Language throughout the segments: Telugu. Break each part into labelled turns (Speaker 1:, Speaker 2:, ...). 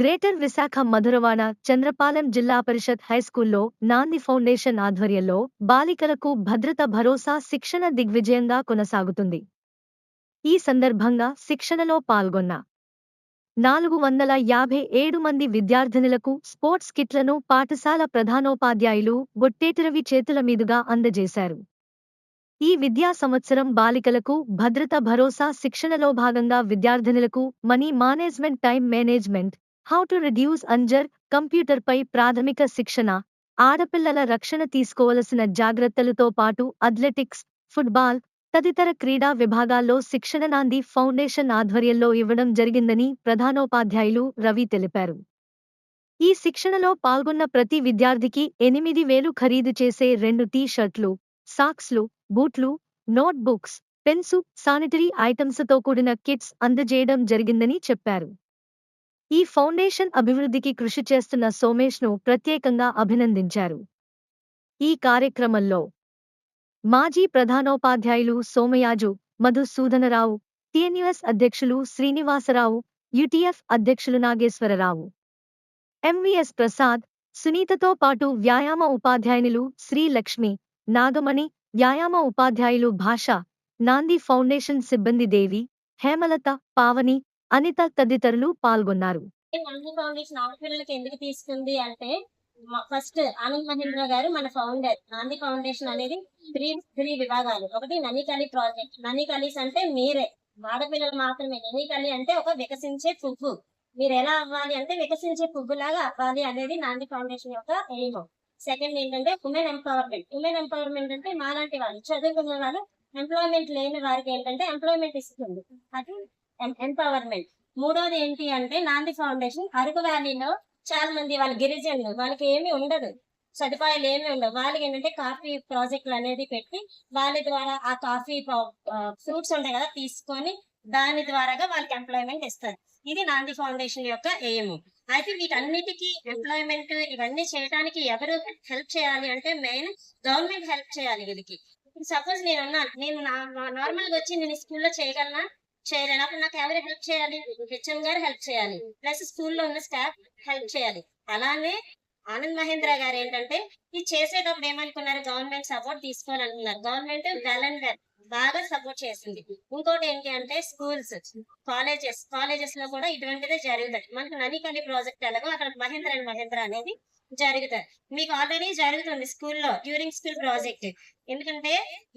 Speaker 1: గ్రేటర్ విశాఖ మధురవాడ చంద్రపాలెం జిల్లా పరిషత్ హైస్కూల్లో నాంది ఫౌండేషన్ ఆధ్వర్యంలో బాలికలకు భద్రత భరోసా శిక్షణ దిగ్విజయంగా కొనసాగుతుంది. ఈ సందర్భంగా శిక్షణలో పాల్గొన్న నాలుగు వందల యాభై ఏడు మంది విద్యార్థినులకు స్పోర్ట్స్ కిట్లను పాఠశాల ప్రధానోపాధ్యాయులు బొట్టేటిరవి చేతుల మీదుగా అందజేశారు. ఈ విద్యా సంవత్సరం బాలికలకు భద్రత భరోసా శిక్షణలో భాగంగా విద్యార్థినులకు money management time management how to reduce anger కంప్యూటర్పై ప్రాథమిక శిక్షణ ఆడపిల్లల రక్షణ తీసుకోవలసిన జాగ్రత్తలతో పాటు అథ్లెటిక్స్ ఫుట్బాల్ తదితర క్రీడా విభాగాల్లో శిక్షణ నాంది ఫౌండేషన్ ఆధ్వర్యంలో ఇవ్వడం జరిగిందని ప్రధానోపాధ్యాయులు రవి తెలిపారు. ఈ శిక్షణలో పాల్గొన్న ప్రతి విద్యార్థికి ఎనిమిది వేలు ఖరీదు చేసే రెండు టీ షర్ట్లు సాక్స్లు బూట్లు నోట్ బుక్స్ పెన్సు శానిటరీ ఐటమ్స్తో కూడిన కిట్స్ అందజేయడం జరిగిందని చెప్పారు. ఈ ఫౌండేషన్ అభివృద్ధికి కృషి చేస్తున్న సోమేష్ను ప్రత్యేకంగా అభినందించారు. ఈ కార్యక్రమంలో మాజీ ప్రధానోపాధ్యాయులు సోమయాజు మధుసూదనరావు టిఎన్యుఎస్ అధ్యక్షులు శ్రీనివాసరావు యుటిఎఫ్ అధ్యక్షులు నాగేశ్వరరావు. ఎంవిఎస్ ప్రసాద్ సునీతతో పాటు వ్యాయామ ఉపాధ్యాయునులు శ్రీలక్ష్మి నాగమణి వ్యాయామ ఉపాధ్యాయులు భాష నాంది ఫౌండేషన్ సిబ్బంది దేవి హేమలత పావని అనిత తదితరులు పాల్గొన్నారు.
Speaker 2: ఫౌండేషన్ ఎందుకు తీసుకుంది అంటే ఫస్ట్ ఆనంద్ మహేంద్ర గారు మన ఫౌండర్ నాంది ఫౌండేషన్ అనేది త్రీ త్రీ విభాగాలు. ఒకటి ననికలి ప్రాజెక్ట్ ననికలీస్ అంటే మీరే. ఆడపిల్లలు మాత్రమే. ననికలి అంటే ఒక వికసించే పువ్వు. మీరు ఎలా అవ్వాలి అంటే వికసించే పువ్వులాగా అవ్వాలి అనేది నాంది ఫౌండేషన్ యొక్క ఎయిమ్ సెకండ్ ఏంటంటే ఉమెన్ ఎంపవర్మెంట్ ఉమెన్ ఎంపవర్మెంట్ అంటే మాలాంటి వాళ్ళు. చదువుకున్న వాళ్ళు ఎంప్లాయ్మెంట్ లేని వారికి ఏంటంటే ఎంప్లాయ్మెంట్ ఇస్తుంది. అది ఎంపవర్మెంట్ మూడోది ఏంటి అంటే నాంది ఫౌండేషన్ అరకు వ్యాలీలో చాలా మంది వాళ్ళ గిరిజనులు వాళ్ళకి ఏమీ ఉండదు. సదుపాయాలు ఏమి ఉండవు. వాళ్ళకి ఏంటంటే కాఫీ ప్రాజెక్టులు అనేది పెట్టి వాళ్ళ ద్వారా ఆ కాఫీ ఫ్రూట్స్ ఉంటాయి కదా తీసుకొని దాని ద్వారాగా వాళ్ళకి ఎంప్లాయ్మెంట్ ఇస్తారు. ఇది నాంది ఫౌండేషన్ యొక్క ఎయిమ్. అయితే వీటన్నిటికీ ఎంప్లాయ్మెంట్ ఇవన్నీ చేయడానికి ఎవరు హెల్ప్ చేయాలి అంటే మెయిన్ గవర్నమెంట్ హెల్ప్ చేయాలి వీళ్ళకి. సపోజ్ నేను అన్నాను నేను నార్మల్గా వచ్చి నేను స్కూల్లో చేయగలనా? చేయలేను అప్పుడు నాకు ఎవరు హెల్ప్ చేయాలి. హెచ్ఎం గారు హెల్ప్ చేయాలి. ప్లస్ స్కూల్లో ఉన్న స్టాఫ్ హెల్ప్ చేయాలి. అలానే ఆనంద్ మహేంద్ర గారు ఏంటంటే ఇది చేసేటప్పుడు ఏమనుకున్నారు? గవర్నమెంట్ సపోర్ట్ తీసుకోవాలనుకున్నారు. గవర్నమెంట్ వెల్ అండ్ వెల్ బాగా సపోర్ట్ చేసింది ఇంకోటి ఏంటి అంటే స్కూల్స్ కాలేజెస్ కాలేజెస్లో కూడా ఇటువంటిదే జరుగుతాయి. మనకు ననికలి ప్రాజెక్ట్ ఎలాగో అక్కడ మహేంద్ర అండ్ మహేంద్ర అనేది జరుగుతాయి. మీకు ఆల్రెడీ జరుగుతుంది స్కూల్లో డ్యూరింగ్ స్కూల్ ప్రాజెక్ట్ ఎందుకంటే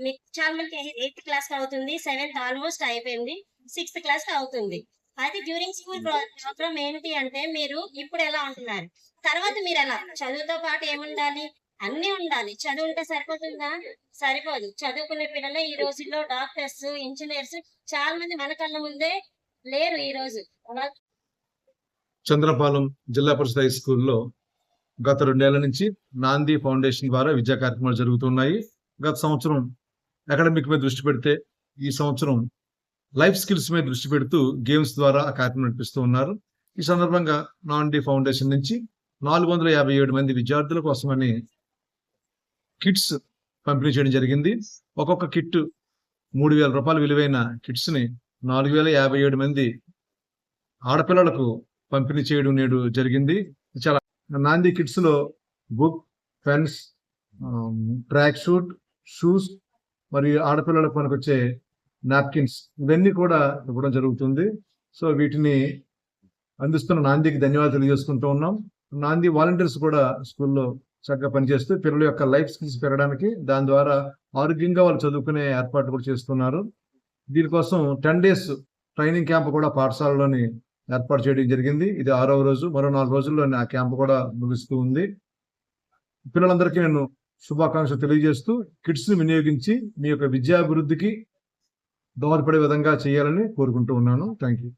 Speaker 2: మీకు చాలా మందికి ఎయిత్ క్లాస్ అవుతుంది సెవెంత్ ఆల్మోస్ట్ అయిపోయింది సిక్స్త్ క్లాస్ అవుతుంది. అది డ్యూరింగ్ స్కూల్ ప్రోగ్రామ్ ఏంటి అంటే మీరు ఇప్పుడు ఎలా ఉంటున్నారు? తర్వాత మీరు ఎలా? చదువుతో పాటు ఏముండాలి? అన్ని ఉండాలి. చదువు ఉంటే సరిపోతుందా? సరిపోదు. చదువుకునే పిల్లలు ఈ రోజుల్లో డాక్టర్స్ ఇంజనీర్స్ చాలా మంది మన కళ్ళ ముందే లేరు ఈ రోజు.
Speaker 3: చంద్రపాలెం జిల్లా పరిషత్ హై స్కూల్లో గత రెండేళ్ళ నుంచి నాంది ఫౌండేషన్ ద్వారా విద్యా కార్యక్రమాలు జరుగుతున్నాయి. గత సంవత్సరం అకాడమిక్ మీద దృష్టి పెడితే ఈ సంవత్సరం లైఫ్ స్కిల్స్ మీద దృష్టి పెడుతూ గేమ్స్ ద్వారా ఆ కార్యక్రమం నడిపిస్తూ ఉన్నారు. ఈ సందర్భంగా నాండి ఫౌండేషన్ నుంచి నాలుగు వందల యాభై ఏడు మంది విద్యార్థుల కోసమని కిట్స్ పంపిణీ చేయడం జరిగింది. ఒక్కొక్క కిట్ మూడు వేల రూపాయల విలువైన కిట్స్ని నాలుగు వేల యాభై ఏడు మంది ఆడపిల్లలకు పంపిణీ చేయడం నేడు జరిగింది. చాలా Naandi కిట్స్లో book pens track suit shoes మరియు ఆడపిల్లలకు పనికొచ్చే నాప్కిన్స్ ఇవన్నీ కూడా ఇవ్వడం జరుగుతుంది. సో వీటిని అందిస్తున్న నాందికి ధన్యవాదాలు తెలియజేసుకుంటూ ఉన్నాం. నాంది వాలంటీర్స్ కూడా స్కూల్లో చక్కగా పనిచేస్తూ పిల్లల యొక్క లైఫ్ స్కిల్స్ పెరగడానికి దాని ద్వారా ఆరోగ్యంగా వాళ్ళు చదువుకునే ఏర్పాటు కూడా చేస్తున్నారు. దీనికోసం టెన్ డేస్ ట్రైనింగ్ క్యాంప్ కూడా పాఠశాలలోని ఏర్పాటు చేయడం జరిగింది. ఇది ఆరవ రోజు మరో నాలుగు రోజుల్లో ఆ క్యాంప్ కూడా ముగుస్తూ ఉంది. పిల్లలందరికీ నేను శుభాకాంక్షలు తెలియజేస్తూ కిట్స్ని వినియోగించి మీ యొక్క విద్యాభివృద్ధికి దోహదపడే విధంగా చేయాలని కోరుకుంటూ ఉన్నాను. Thank you